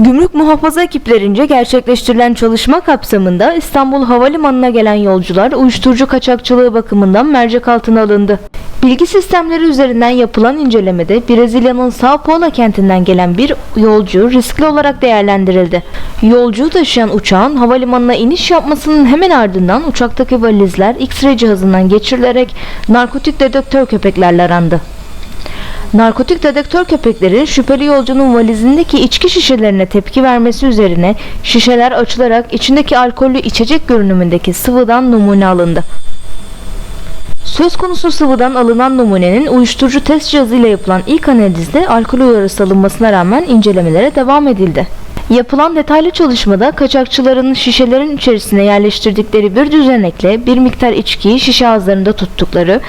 Gümrük muhafaza ekiplerince gerçekleştirilen çalışma kapsamında İstanbul Havalimanı'na gelen yolcular uyuşturucu kaçakçılığı bakımından mercek altına alındı. Bilgi sistemleri üzerinden yapılan incelemede Brezilya'nın Sao Paulo kentinden gelen bir yolcu riskli olarak değerlendirildi. Yolcuyu taşıyan uçağın havalimanına iniş yapmasının hemen ardından uçaktaki valizler X-ray cihazından geçirilerek narkotik dedektör köpeklerle arandı. Narkotik dedektör köpekleri şüpheli yolcunun valizindeki içki şişelerine tepki vermesi üzerine şişeler açılarak içindeki alkollü içecek görünümündeki sıvıdan numune alındı. Söz konusu sıvıdan alınan numunenin uyuşturucu test cihazıyla yapılan ilk analizde alkol uyarısı alınmasına rağmen incelemelere devam edildi. Yapılan detaylı çalışmada kaçakçıların şişelerin içerisine yerleştirdikleri bir düzenekle bir miktar içkiyi şişe ağızlarında tuttukları,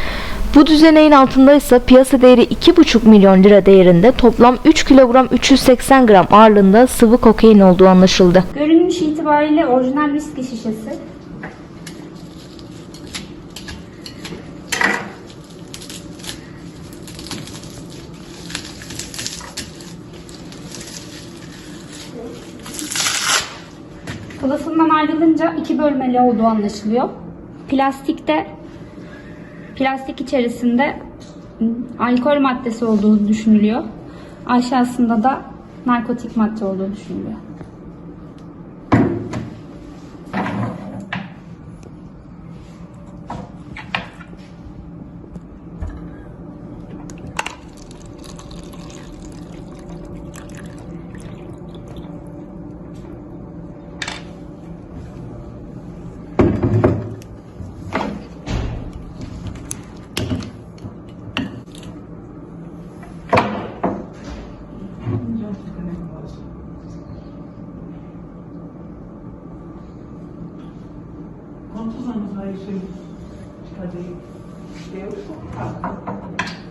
bu düzeneğin altında ise piyasa değeri 2,5 milyon lira değerinde toplam 3 kilogram 380 gram ağırlığında sıvı kokain olduğu anlaşıldı. Görünüş itibariyle orijinal viski şişesi. Kılıfından ayrılınca iki bölmeli olduğu anlaşılıyor. Plastikte plastik içerisinde alkol maddesi olduğu düşünülüyor. Aşağısında da narkotik madde olduğu düşünülüyor. Quantos anos vai isso aí? Cadê? Eu sou.